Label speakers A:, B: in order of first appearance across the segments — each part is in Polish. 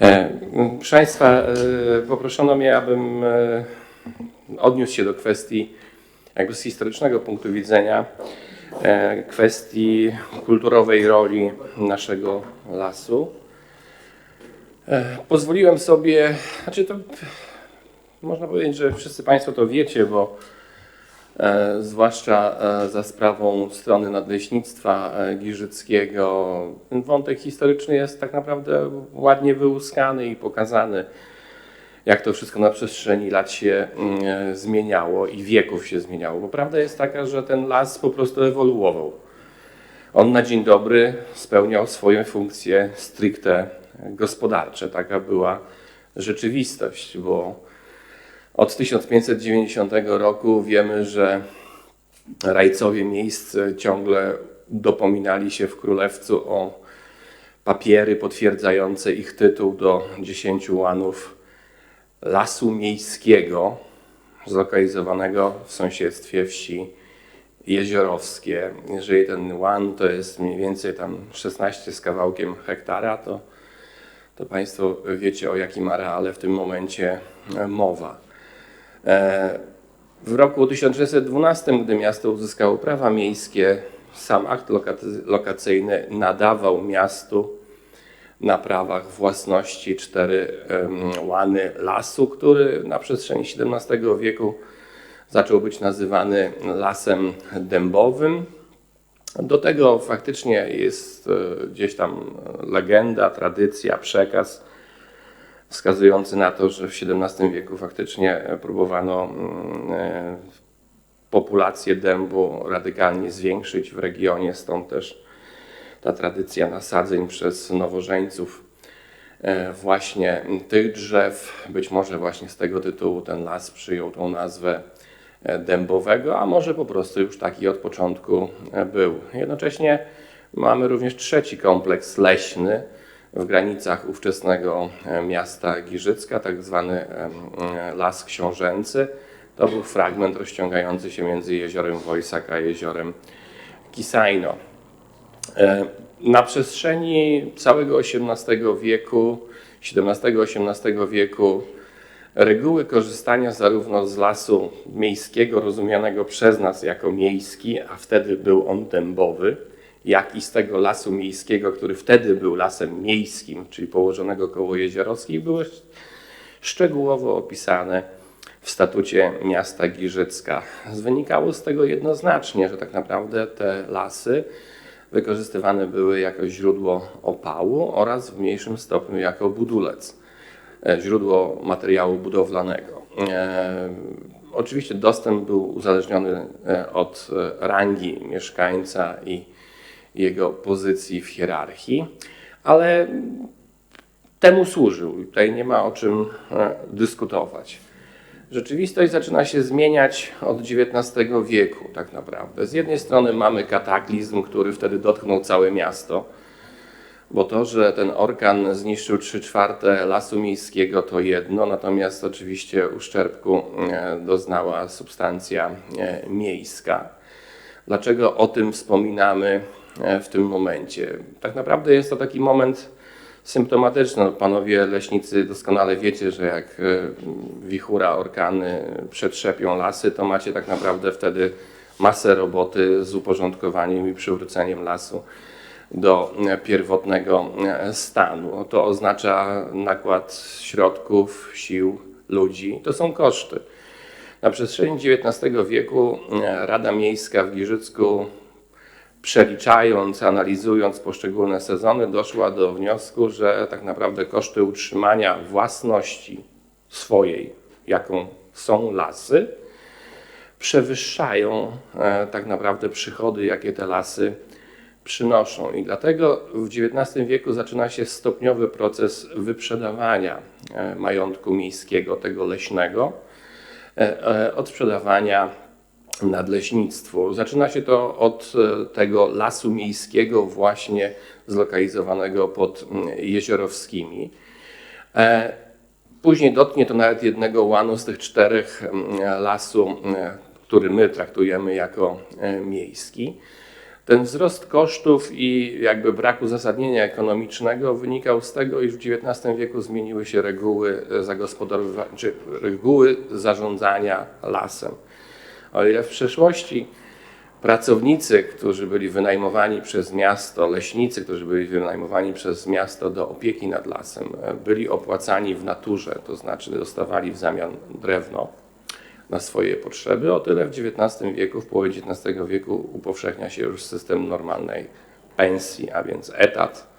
A: E, Proszę Państwa, e, poproszono mnie, abym e, odniósł się do kwestii jakby z historycznego punktu widzenia kwestii kulturowej roli naszego lasu. Pozwoliłem sobie, znaczy to można powiedzieć, że wszyscy Państwo to wiecie, bo zwłaszcza e, za sprawą strony nadleśnictwa e, giżyckiego. Ten wątek historyczny jest tak naprawdę ładnie wyłuskany i pokazany, jak to wszystko na przestrzeni lat się mm, e, zmieniało i wieków się zmieniało. Bo prawda jest taka, że ten las po prostu ewoluował. On na dzień dobry spełniał swoje funkcje stricte gospodarcze. Taka była rzeczywistość, bo od 1590 roku wiemy, że rajcowie miejsc ciągle dopominali się w królewcu o papiery potwierdzające ich tytuł do 10 łanów lasu miejskiego, zlokalizowanego w sąsiedztwie wsi jeziorowskie. Jeżeli ten łan to jest mniej więcej tam 16 z kawałkiem hektara, to, to Państwo wiecie o jakim areale w tym momencie mowa. E, W roku 1612, gdy miasto uzyskało prawa miejskie, sam akt lokacyjny nadawał miastu na prawach własności cztery łany lasu, który na przestrzeni XVII wieku zaczął być nazywany lasem dębowym. Do tego faktycznie jest e, gdzieś tam legenda, tradycja, przekaz wskazujący na to, że w XVII wieku faktycznie próbowano mm, e, populację dębu radykalnie zwiększyć w regionie, stąd też ta tradycja nasadzeń przez nowożeńców e, właśnie tych drzew. Być może właśnie z tego tytułu ten las przyjął tą nazwę e, dębowego, a może po prostu już taki od początku był. Jednocześnie mamy również trzeci kompleks leśny w granicach ówczesnego e, miasta Giżycka, tak zwany e, Las Książęcy. To był fragment rozciągający się między jeziorem Wojsak a jeziorem Kisajno. E, Na przestrzeni całego XVIII wieku, XVII-XVIII wieku reguły korzystania zarówno z lasu miejskiego, rozumianego przez nas jako miejski, a wtedy był on dębowy, jak i z tego lasu miejskiego, który wtedy był lasem miejskim, czyli położonego koło jeziorowskich, były szczegółowo opisane w statucie miasta Giżycka. Wynikało z tego jednoznacznie, że tak naprawdę te lasy wykorzystywane były jako źródło opału oraz w mniejszym stopniu jako budulec, e, źródło materiału budowlanego. E, Oczywiście dostęp był uzależniony e, od e, rangi mieszkańca i jego pozycji w hierarchii, ale temu służył. Tutaj nie ma o czym e, dyskutować. Rzeczywistość zaczyna się zmieniać od XIX wieku, tak naprawdę. Z jednej strony mamy kataklizm, który wtedy dotknął całe miasto, bo to, że ten orkan zniszczył 3 czwarte lasu miejskiego, to jedno, natomiast oczywiście uszczerbku e, doznała substancja e, miejska. Dlaczego o tym wspominamy w tym momencie? Tak naprawdę jest to taki moment symptomatyczny. No, Panowie leśnicy doskonale wiecie, że jak e, wichura, orkany przetrzepią lasy, to macie tak naprawdę wtedy masę roboty z uporządkowaniem i przywróceniem lasu do e, pierwotnego e, stanu. To oznacza nakład środków, sił, ludzi. To są koszty. Na przestrzeni XIX wieku e, Rada Miejska w Giżycku, przeliczając, analizując poszczególne sezony, doszła do wniosku, że tak naprawdę koszty utrzymania własności swojej, jaką są lasy, przewyższają e, tak naprawdę przychody, jakie te lasy przynoszą. I dlatego w XIX wieku zaczyna się stopniowy proces wyprzedawania e, majątku miejskiego, tego leśnego, e, e, odsprzedawania nadleśnictwu. Zaczyna się to od e, tego lasu miejskiego właśnie zlokalizowanego pod mm, Jeziorowskimi. E, Później dotknie to nawet jednego łanu z tych czterech mm, lasu, mm, który my traktujemy jako e, miejski. Ten wzrost kosztów i jakby brak uzasadnienia ekonomicznego wynikał z tego, iż w XIX wieku zmieniły się reguły czy reguły zarządzania lasem. O ile w przeszłości pracownicy, którzy byli wynajmowani przez miasto, leśnicy, którzy byli wynajmowani przez miasto do opieki nad lasem, byli opłacani w naturze, to znaczy dostawali w zamian drewno na swoje potrzeby. O tyle w XIX wieku, w połowie XIX wieku upowszechnia się już system normalnej pensji, a więc etat.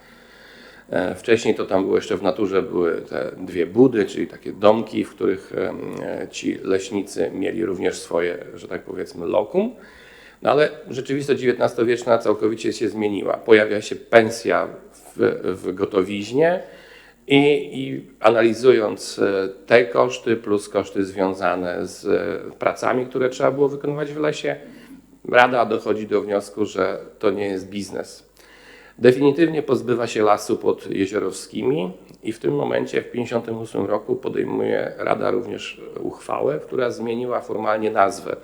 A: E, Wcześniej to tam było jeszcze w naturze, były te dwie budy, czyli takie domki, w których e, ci leśnicy mieli również swoje, że tak powiedzmy, lokum. No ale rzeczywistość XIX-wieczna całkowicie się zmieniła. Pojawia się pensja w, w gotowiźnie i, i analizując e, te koszty plus koszty związane z pracami, które trzeba było wykonywać w lesie, Rada dochodzi do wniosku, że to nie jest biznes. Definitywnie pozbywa się lasu pod Jeziorowskimi i w tym momencie, w 1958 roku, podejmuje Rada również uchwałę, która zmieniła formalnie nazwę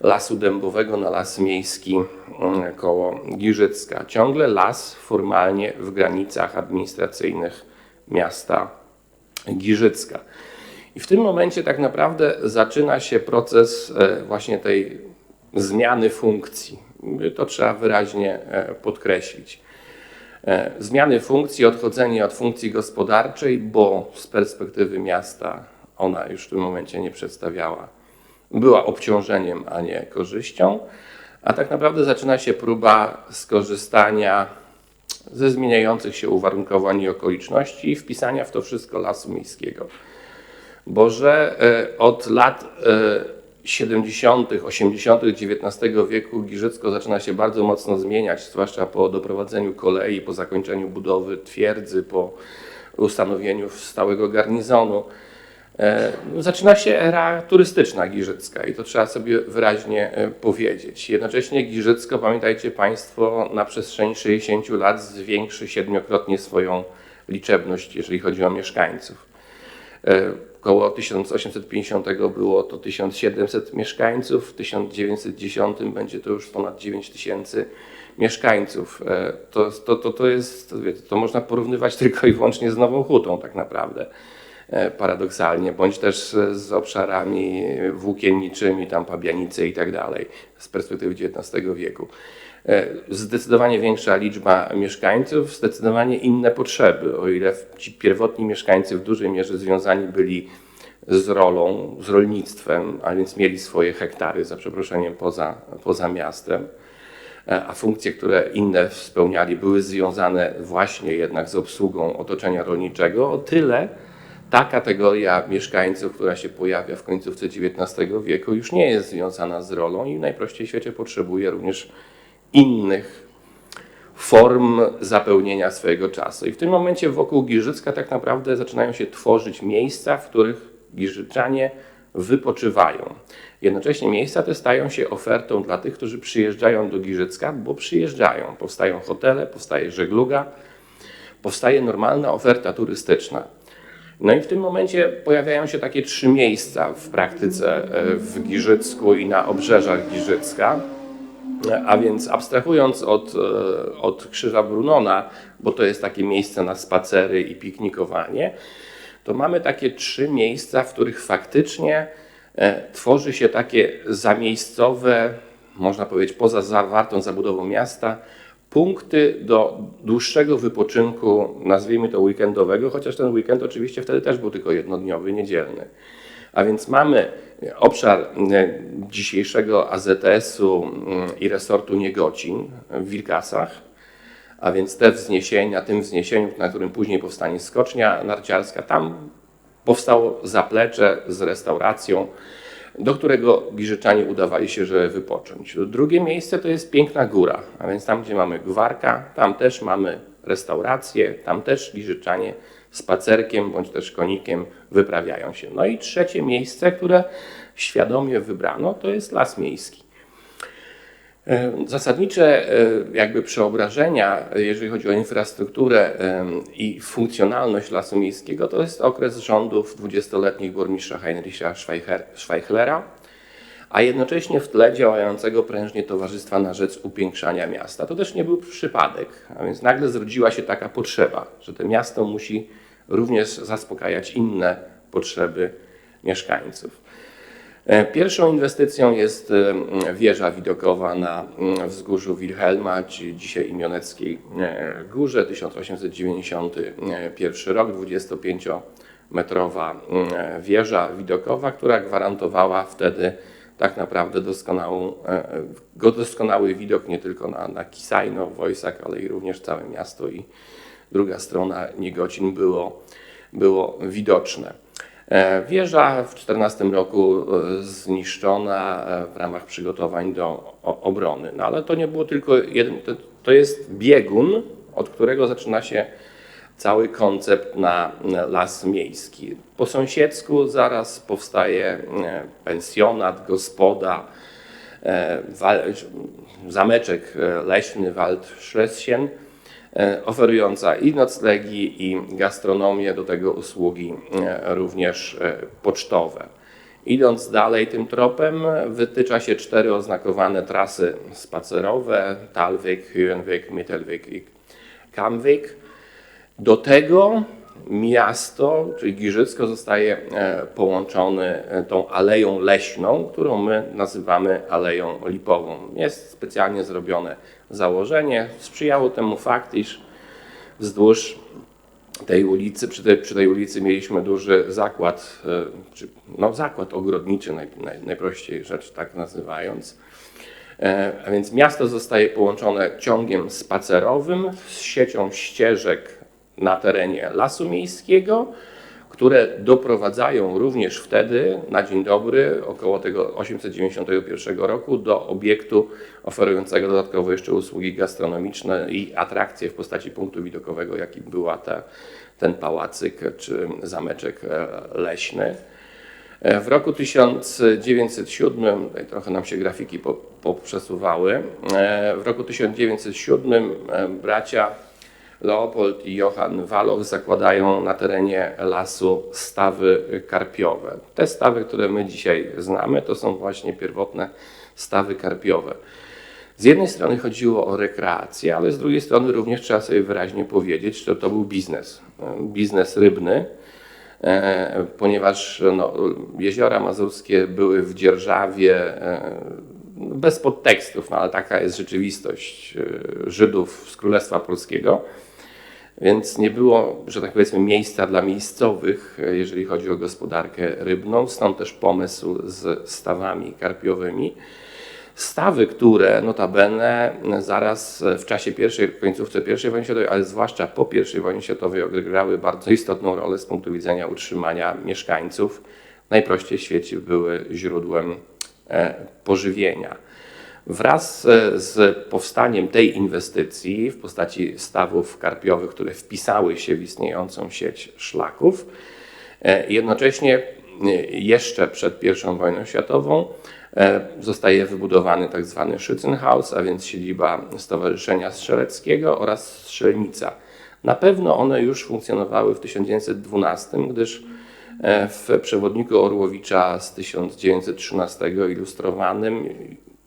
A: Lasu Dębowego na Las Miejski mm, koło Giżycka. Ciągle las formalnie w granicach administracyjnych miasta Giżycka. I w tym momencie tak naprawdę zaczyna się proces e, właśnie tej zmiany funkcji. To trzeba wyraźnie e, podkreślić. E, Zmiany funkcji, odchodzenie od funkcji gospodarczej, bo z perspektywy miasta ona już w tym momencie nie przedstawiała, była obciążeniem, a nie korzyścią, a tak naprawdę zaczyna się próba skorzystania ze zmieniających się uwarunkowań i okoliczności i wpisania w to wszystko lasu miejskiego. Bo że e, od lat 70., 80. XIX wieku Giżycko zaczyna się bardzo mocno zmieniać, zwłaszcza po doprowadzeniu kolei, po zakończeniu budowy twierdzy, po ustanowieniu stałego garnizonu. E, Zaczyna się era turystyczna giżycka i to trzeba sobie wyraźnie e, powiedzieć. Jednocześnie Giżycko, pamiętajcie Państwo, na przestrzeni 60 lat zwiększy siedmiokrotnie swoją liczebność, jeżeli chodzi o mieszkańców. Około 1850 było to 1700 mieszkańców, w 1910 będzie to już ponad 9000 mieszkańców. E, To, to, to, to jest, to można porównywać tylko i wyłącznie z Nową Hutą tak naprawdę, e, paradoksalnie, bądź też z obszarami włókienniczymi, tam Pabianice i tak dalej, z perspektywy XIX wieku. E, Zdecydowanie większa liczba mieszkańców, zdecydowanie inne potrzeby. O ile ci pierwotni mieszkańcy w dużej mierze związani byli z rolą, z rolnictwem, a więc mieli swoje hektary, za przeproszeniem, poza, poza miastem, e, a funkcje, które inne spełniali, były związane właśnie jednak z obsługą otoczenia rolniczego, o tyle ta kategoria mieszkańców, która się pojawia w końcówce XIX wieku, już nie jest związana z rolą i najprościej w świecie potrzebuje również innych form zapełnienia swojego czasu. I w tym momencie wokół Giżycka tak naprawdę zaczynają się tworzyć miejsca, w których Giżyczanie wypoczywają. Jednocześnie miejsca te stają się ofertą dla tych, którzy przyjeżdżają do Giżycka, bo przyjeżdżają. Powstają hotele, powstaje żegluga, powstaje normalna oferta turystyczna. No i w tym momencie pojawiają się takie trzy miejsca w praktyce e, w Giżycku i na obrzeżach Giżycka. A więc abstrahując od, e, od Krzyża Brunona, bo to jest takie miejsce na spacery i piknikowanie, to mamy takie trzy miejsca, w których faktycznie e, tworzy się takie zamiejscowe, można powiedzieć poza zawartą zabudową miasta, punkty do dłuższego wypoczynku, nazwijmy to weekendowego, chociaż ten weekend oczywiście wtedy też był tylko jednodniowy, niedzielny. A więc mamy obszar e, dzisiejszego AZS-u mm, i resortu Niegocin w Wilkasach, a więc te wzniesienia, tym wzniesieniu, na którym później powstanie skocznia narciarska, tam powstało zaplecze z restauracją, do którego Giżyczanie udawali się, żeby wypocząć. Drugie miejsce to jest Piękna Góra, a więc tam, gdzie mamy gwarka, tam też mamy restaurację, tam też Giżyczanie spacerkiem bądź też konikiem wyprawiają się. No i trzecie miejsce, które świadomie wybrano, to jest Las Miejski. E, Zasadnicze e, jakby przeobrażenia, jeżeli chodzi o infrastrukturę e, i funkcjonalność Lasu Miejskiego, to jest okres rządów 20-letnich burmistrza Heinricha Schweichlera, a jednocześnie w tle działającego prężnie Towarzystwa na rzecz upiększania miasta. To też nie był przypadek, a więc nagle zrodziła się taka potrzeba, że to miasto musi również zaspokajać inne potrzeby mieszkańców. E, Pierwszą inwestycją jest e, wieża widokowa na wzgórzu Wilhelma, czy dzisiaj imioneckiej e, górze, 1891 rok, 25-metrowa mm, wieża widokowa, która gwarantowała wtedy tak naprawdę doskonały widok nie tylko na, na Kisajno, Wojsak, ale i również całe miasto i druga strona Niegocin było, było widoczne. E, Wieża w 14 roku e, zniszczona e, w ramach przygotowań do obrony. No ale to nie było tylko jeden, to, to jest biegun, od którego zaczyna się cały koncept na las miejski. Po sąsiedzku zaraz powstaje pensjonat, gospoda, zameczek leśny Wald Schlesien, oferująca i noclegi, i gastronomię, do tego usługi e, również e, pocztowe. Idąc dalej tym tropem, wytycza się cztery oznakowane trasy spacerowe: Talweg, Höhenweg, Mittelweg i Kamweg. Do tego miasto, czyli Giżycko, zostaje e, połączone e, tą aleją leśną, którą my nazywamy aleją lipową. Jest specjalnie zrobione założenie. Sprzyjało temu fakt, iż wzdłuż tej ulicy, przy tej, przy tej ulicy mieliśmy duży zakład, e, czy, no zakład ogrodniczy, naj, naj, najprościej rzecz tak nazywając. A więc miasto zostaje połączone ciągiem spacerowym z siecią ścieżek na terenie Lasu Miejskiego, które doprowadzają również wtedy, na dzień dobry, około tego 891 roku, do obiektu oferującego dodatkowo jeszcze usługi gastronomiczne i atrakcje w postaci punktu widokowego, jakim była ta, ten pałacyk czy zameczek e, leśny. E, W roku 1907, tutaj trochę nam się grafiki po- poprzesuwały, e, w roku 1907 e, bracia Leopold i Johann Waloch zakładają na terenie lasu stawy karpiowe. Te stawy, które my dzisiaj znamy, to są właśnie pierwotne stawy karpiowe. Z jednej strony chodziło o rekreację, ale z drugiej strony również trzeba sobie wyraźnie powiedzieć, że to był biznes. Biznes rybny, e, ponieważ no, jeziora mazurskie były w dzierżawie e, bez podtekstów, no, ale taka jest rzeczywistość e, Żydów z Królestwa Polskiego. Więc nie było, że tak powiedzmy, miejsca dla miejscowych, e, jeżeli chodzi o gospodarkę rybną. Stąd też pomysł z stawami karpiowymi. Stawy, które notabene zaraz w czasie pierwszej, końcówce I wojny światowej, ale zwłaszcza po I wojnie światowej odegrały bardzo istotną rolę z punktu widzenia utrzymania mieszkańców. Najprościej w świecie były źródłem e, pożywienia. Wraz e, z powstaniem tej inwestycji w postaci stawów karpiowych, które wpisały się w istniejącą sieć szlaków, e, jednocześnie e, jeszcze przed I wojną światową zostaje wybudowany tak zwany Schützenhaus, a więc siedziba Stowarzyszenia Strzeleckiego oraz strzelnica. Na pewno one już funkcjonowały w 1912, gdyż w przewodniku Orłowicza z 1913 ilustrowanym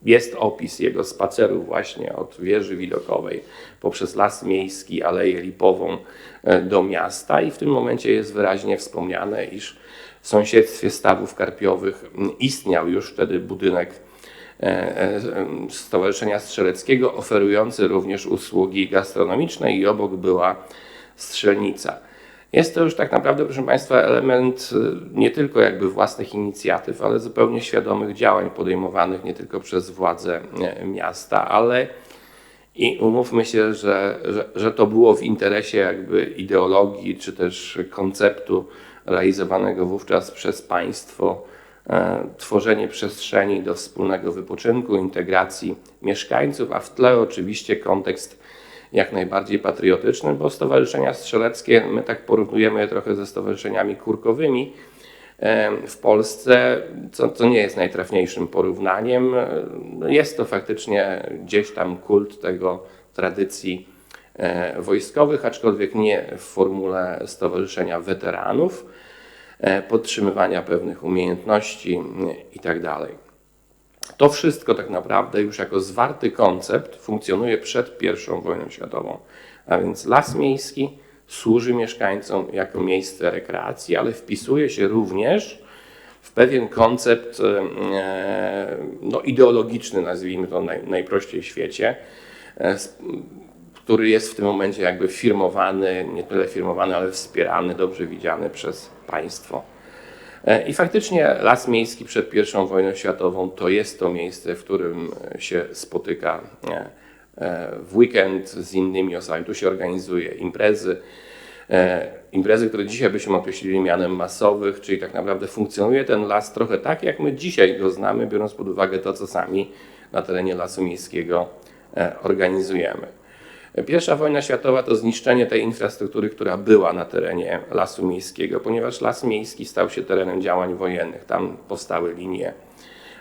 A: jest opis jego spaceru właśnie od wieży widokowej poprzez las miejski, aleję lipową e, do miasta i w tym momencie jest wyraźnie wspomniane, iż w sąsiedztwie stawów karpiowych istniał już wtedy budynek e, e, Stowarzyszenia Strzeleckiego oferujący również usługi gastronomiczne i obok była strzelnica. Jest to już tak naprawdę, proszę Państwa, element y, nie tylko jakby własnych inicjatyw, ale zupełnie świadomych działań podejmowanych nie tylko przez władze e, miasta, ale i umówmy się, że, że, że to było w interesie jakby ideologii czy też konceptu realizowanego wówczas przez państwo, e, tworzenie przestrzeni do wspólnego wypoczynku, integracji mieszkańców, a w tle oczywiście kontekst jak najbardziej patriotyczny, bo stowarzyszenia strzeleckie, my tak porównujemy je trochę ze stowarzyszeniami kurkowymi e, w Polsce, co, co nie jest najtrafniejszym porównaniem. E, Jest to faktycznie gdzieś tam kult tego tradycji e, wojskowych, aczkolwiek nie w formule stowarzyszenia weteranów, e, podtrzymywania pewnych umiejętności itd. To wszystko tak naprawdę już jako zwarty koncept funkcjonuje przed I wojną światową. A więc las miejski służy mieszkańcom jako miejsce rekreacji, ale wpisuje się również w pewien koncept e, no, ideologiczny, nazwijmy to naj, najprościej w świecie, e, który jest w tym momencie jakby firmowany, nie tyle firmowany, ale wspierany, dobrze widziany przez państwo. E, I faktycznie Las Miejski przed I wojną światową to jest to miejsce, w którym się spotyka e, e, w weekend z innymi osobami. Tu się organizuje imprezy, e, imprezy, które dzisiaj byśmy określili mianem masowych, czyli tak naprawdę funkcjonuje ten las trochę tak, jak my dzisiaj go znamy, biorąc pod uwagę to, co sami na terenie Lasu Miejskiego e, organizujemy. Pierwsza wojna światowa to zniszczenie tej infrastruktury, która była na terenie Lasu Miejskiego, ponieważ Las Miejski stał się terenem działań wojennych. Tam powstały linie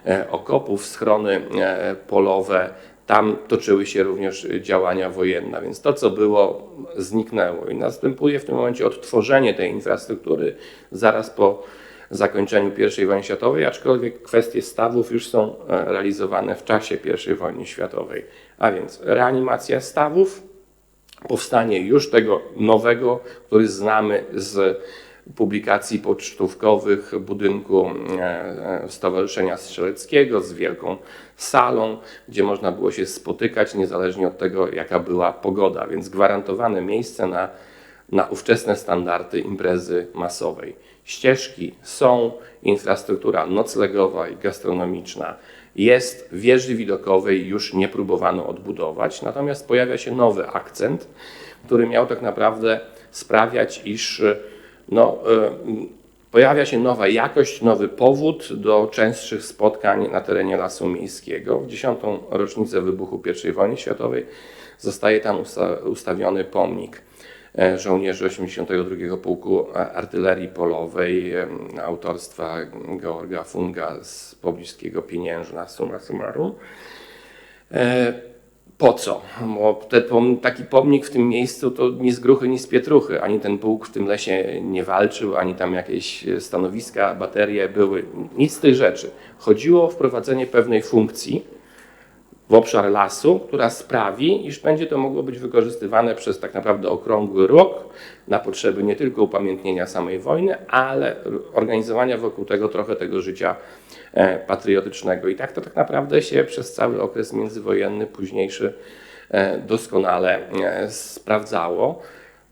A: e, okopów, schrony e, polowe. Tam toczyły się również działania wojenne, więc to, co było, zniknęło. I następuje w tym momencie odtworzenie tej infrastruktury zaraz po zakończeniu I wojny światowej, aczkolwiek kwestie stawów już są e, realizowane w czasie I wojny światowej. A więc reanimacja stawów, powstanie już tego nowego, który znamy z publikacji pocztówkowych budynku e, e, Stowarzyszenia Strzeleckiego z wielką salą, gdzie można było się spotykać niezależnie od tego, jaka była pogoda, więc gwarantowane miejsce na, na ówczesne standardy imprezy masowej. Ścieżki są, infrastruktura noclegowa i gastronomiczna jest, wieży widokowej już nie próbowano odbudować, natomiast pojawia się nowy akcent, który miał tak naprawdę sprawiać, iż no, e, pojawia się nowa jakość, nowy powód do częstszych spotkań na terenie Lasu Miejskiego. W dziesiątą rocznicę wybuchu I wojny światowej zostaje tam usta- ustawiony pomnik żołnierzy 82 Pułku Artylerii Polowej em, autorstwa Georga Funga z pobliskiego Pieniężna summa summarum. E, Po co? Bo te, taki pomnik w tym miejscu to ni z gruchy, ni z pietruchy. Ani ten pułk w tym lesie nie walczył, ani tam jakieś stanowiska, baterie były. Nic z tych rzeczy. Chodziło o wprowadzenie pewnej funkcji w obszar lasu, która sprawi, iż będzie to mogło być wykorzystywane przez tak naprawdę okrągły rok na potrzeby nie tylko upamiętnienia samej wojny, ale organizowania wokół tego trochę tego życia e, patriotycznego. I tak to tak naprawdę się przez cały okres międzywojenny, późniejszy e, doskonale e, sprawdzało.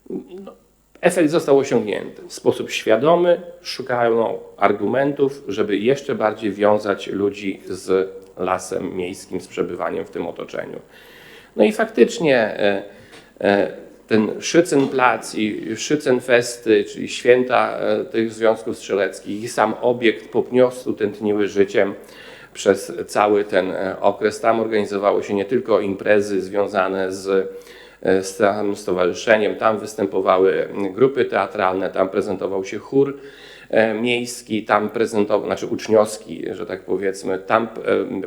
A: No, Efekt został osiągnięty. W sposób świadomy szukają argumentów, żeby jeszcze bardziej wiązać ludzi z lasem miejskim, z przebywaniem w tym otoczeniu. No i faktycznie e, e, ten Szycenplatz i Szycenfesty, czyli święta e, tych związków strzeleckich i sam obiekt po prostu tętniły życiem przez cały ten okres. Tam organizowało się nie tylko imprezy związane z z samym stowarzyszeniem. Tam występowały grupy teatralne, tam prezentował się chór miejski, tam prezentował, znaczy uczniowski, że tak powiedzmy, tam e,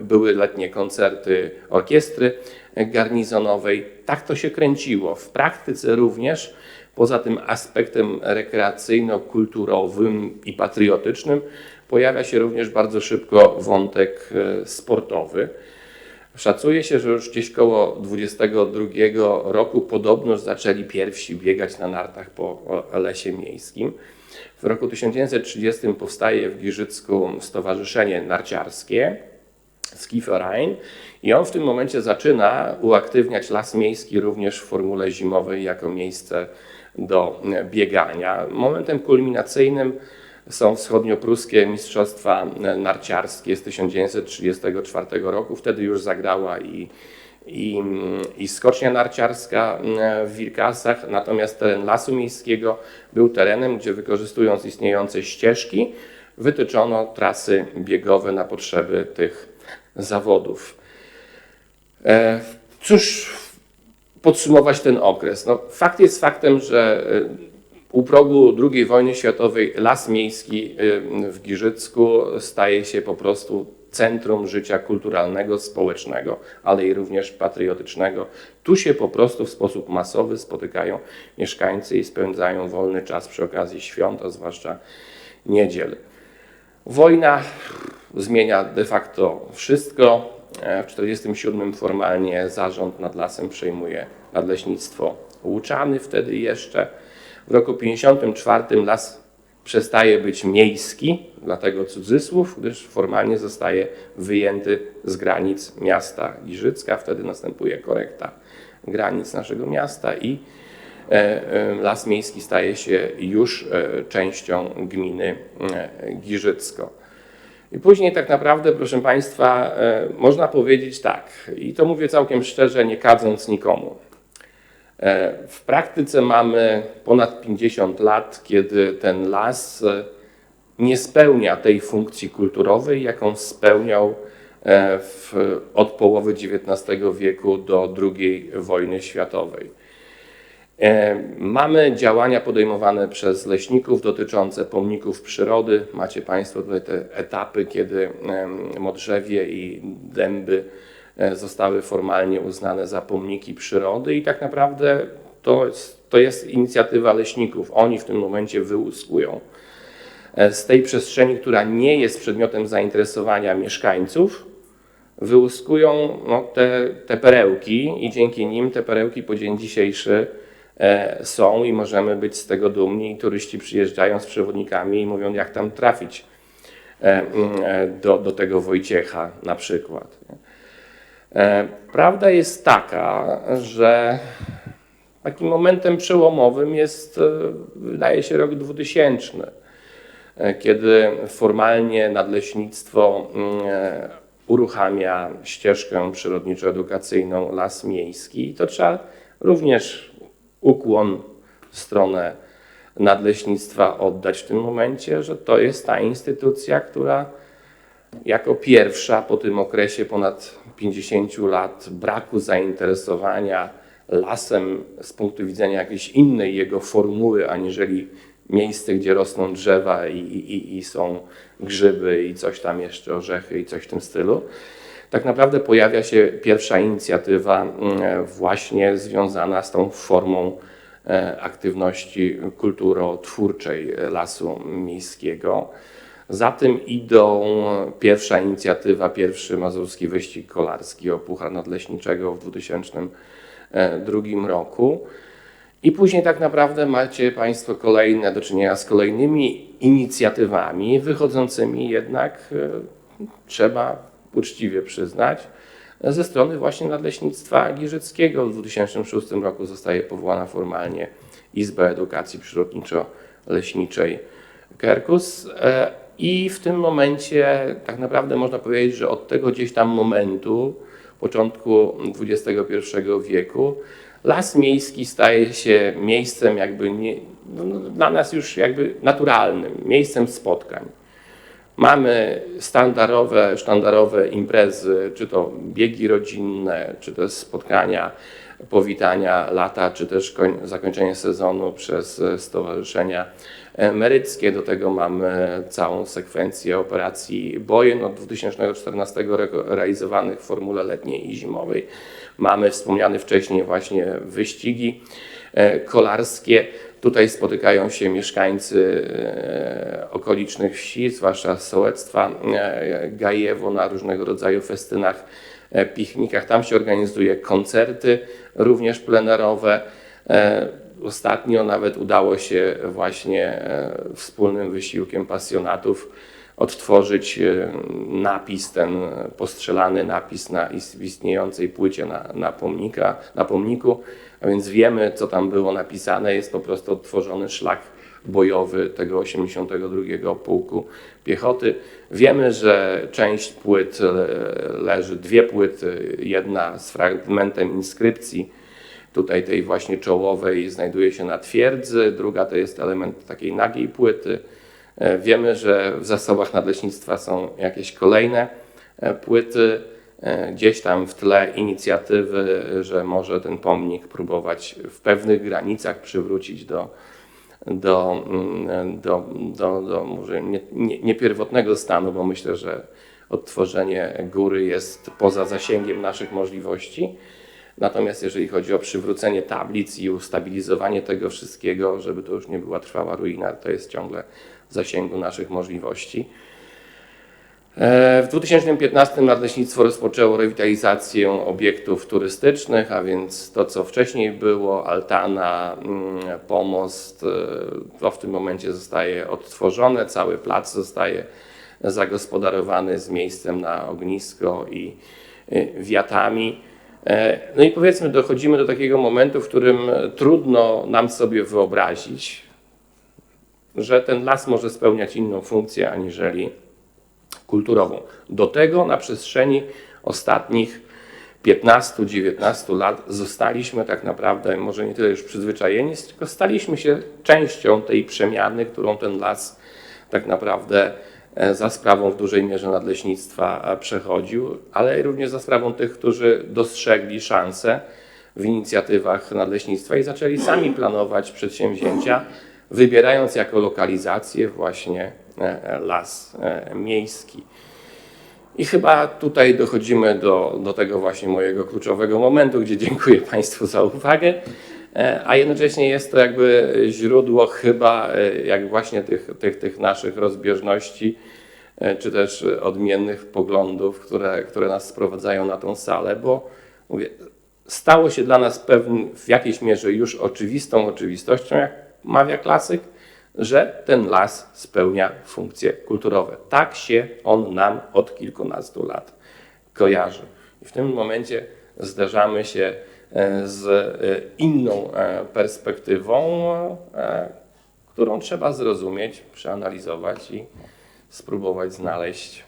A: były letnie koncerty orkiestry garnizonowej. Tak to się kręciło. W praktyce również, poza tym aspektem rekreacyjno-kulturowym i patriotycznym, pojawia się również bardzo szybko wątek e, sportowy. Szacuje się, że już gdzieś koło 22 roku podobno zaczęli pierwsi biegać na nartach po lesie miejskim. W roku 1930 powstaje w Giżycku Stowarzyszenie Narciarskie, Skiverein, i on w tym momencie zaczyna uaktywniać las miejski również w formule zimowej jako miejsce do biegania. Momentem kulminacyjnym są wschodniopruskie mistrzostwa narciarskie z 1934 roku. Wtedy już zagrała i, i, i skocznia narciarska w Wilkasach, natomiast teren Lasu Miejskiego był terenem, gdzie wykorzystując istniejące ścieżki, wytyczono trasy biegowe na potrzeby tych zawodów. E, Cóż podsumować ten okres? No, fakt jest faktem, że e, u progu II wojny światowej Las Miejski w Giżycku staje się po prostu centrum życia kulturalnego, społecznego, ale i również patriotycznego. Tu się po prostu w sposób masowy spotykają mieszkańcy i spędzają wolny czas przy okazji świąt, a zwłaszcza niedziel. Wojna zmienia de facto wszystko. E, W 1947 formalnie zarząd nad lasem przejmuje nadleśnictwo Łuczany wtedy jeszcze. W roku 1954 las przestaje być miejski, dlatego cudzysłów, gdyż formalnie zostaje wyjęty z granic miasta Giżycka. Wtedy następuje korekta granic naszego miasta i e, e, Las Miejski staje się już e, częścią gminy Giżycko. I później tak naprawdę, proszę Państwa, można powiedzieć tak, i to mówię całkiem szczerze, nie kadząc nikomu. E, W praktyce mamy ponad 50 lat, kiedy ten las e, nie spełnia tej funkcji kulturowej, jaką spełniał e, w, od połowy XIX wieku do II wojny światowej. Mamy działania podejmowane przez leśników dotyczące pomników przyrody. Macie Państwo tutaj te etapy, kiedy modrzewie i dęby zostały formalnie uznane za pomniki przyrody i tak naprawdę to jest, to jest inicjatywa leśników. Oni w tym momencie wyłuskują e, z tej przestrzeni, która nie jest przedmiotem zainteresowania mieszkańców, wyłuskują no, te, te perełki i dzięki nim te perełki po dzień dzisiejszy e, są i możemy być z tego dumni. I turyści przyjeżdżają z przewodnikami i mówią, jak tam trafić e, mm, e, do, do tego Wojciecha na przykład. nie. E, Prawda jest taka, że takim momentem przełomowym jest, e, wydaje się, rok 2000, e, kiedy formalnie nadleśnictwo mm, uruchamia ścieżkę przyrodniczo-edukacyjną Las Miejski. I to trzeba również ukłon w stronę nadleśnictwa oddać w tym momencie, że to jest ta instytucja, która jako pierwsza po tym okresie ponad 50 lat braku zainteresowania lasem z punktu widzenia jakiejś innej jego formuły, aniżeli miejsce, gdzie rosną drzewa i, i, i są grzyby i coś tam jeszcze, orzechy i coś w tym stylu. Tak naprawdę pojawia się pierwsza inicjatywa mm, właśnie związana z tą formą e, aktywności kulturotwórczej Lasu Miejskiego. Za tym idą pierwsza inicjatywa, pierwszy mazurski wyścig kolarski o Puchar Nadleśniczego w 2002 roku. I później tak naprawdę macie Państwo kolejne do czynienia z kolejnymi inicjatywami, wychodzącymi jednak, e, trzeba uczciwie przyznać, ze strony właśnie Nadleśnictwa Giżyckiego. W 2006 roku zostaje powołana formalnie Izba Edukacji Przyrodniczo-Leśniczej Kerkus. I w tym momencie tak naprawdę można powiedzieć, że od tego gdzieś tam momentu, początku XXI wieku, Las Miejski staje się miejscem jakby nie, no, dla nas już jakby naturalnym, miejscem spotkań. Mamy standardowe, sztandarowe imprezy, czy to biegi rodzinne, czy też spotkania, powitania lata, czy też koń, zakończenie sezonu przez stowarzyszenia emeryckie. Do tego mamy całą sekwencję operacji Bojen od 2014 roku realizowanych w formule letniej i zimowej. Mamy wspomniane wcześniej właśnie wyścigi e, kolarskie. Tutaj spotykają się mieszkańcy e, okolicznych wsi, zwłaszcza sołectwa e, Gajewo na różnego rodzaju festynach, piknikach. Tam się organizuje koncerty, również plenerowe. Ostatnio nawet udało się właśnie e, wspólnym wysiłkiem pasjonatów odtworzyć e, napis, ten postrzelany napis na istniejącej płycie na, na, pomnika, na pomniku, a więc wiemy, co tam było napisane. Jest po prostu odtworzony szlak bojowy tego 82 Pułku Piechoty. Wiemy, że część płyt e, leży, dwie płyty, jedna z fragmentem inskrypcji, tutaj tej właśnie czołowej znajduje się na twierdzy, druga to jest element takiej nagiej płyty. E, Wiemy, że w zasobach nadleśnictwa są jakieś kolejne e, płyty, e, gdzieś tam w tle inicjatywy, że może ten pomnik próbować w pewnych granicach przywrócić do, do, mm, do, do, do może nie, nie, nie pierwotnego stanu, bo myślę, że odtworzenie góry jest poza zasięgiem naszych możliwości. Natomiast jeżeli chodzi o przywrócenie tablic i ustabilizowanie tego wszystkiego, żeby to już nie była trwała ruina, to jest ciągle w zasięgu naszych możliwości. E, W 2015 nadleśnictwo rozpoczęło rewitalizację obiektów turystycznych, a więc to, co wcześniej było, altana, mm, pomost, e, to w tym momencie zostaje odtworzone, cały plac zostaje zagospodarowany z miejscem na ognisko i e, wiatami. E, No i powiedzmy, dochodzimy do takiego momentu, w którym trudno nam sobie wyobrazić, że ten las może spełniać inną funkcję aniżeli kulturową. Do tego na przestrzeni ostatnich 15-19 lat zostaliśmy tak naprawdę, może nie tyle już przyzwyczajeni, tylko staliśmy się częścią tej przemiany, którą ten las tak naprawdę za sprawą w dużej mierze nadleśnictwa e, przechodził, ale również za sprawą tych, którzy dostrzegli szansę w inicjatywach nadleśnictwa i zaczęli sami planować przedsięwzięcia, wybierając jako lokalizację właśnie e, las e, miejski. I chyba tutaj dochodzimy do, do tego właśnie mojego kluczowego momentu, gdzie dziękuję Państwu za uwagę, e, a jednocześnie jest to jakby źródło chyba e, jak właśnie tych, tych, tych naszych rozbieżności, e, czy też odmiennych poglądów, które, które nas sprowadzają na tą salę, bo mówię, stało się dla nas pewnym, w jakiejś mierze już oczywistą oczywistością, jak mawia klasyk, że ten las spełnia funkcje kulturowe. Tak się on nam od kilkunastu lat kojarzy. I w tym momencie zderzamy się e, z e, inną e, perspektywą, e, którą trzeba zrozumieć, przeanalizować i spróbować znaleźć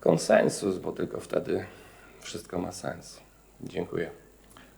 A: konsensus, bo tylko wtedy wszystko ma sens. Dziękuję.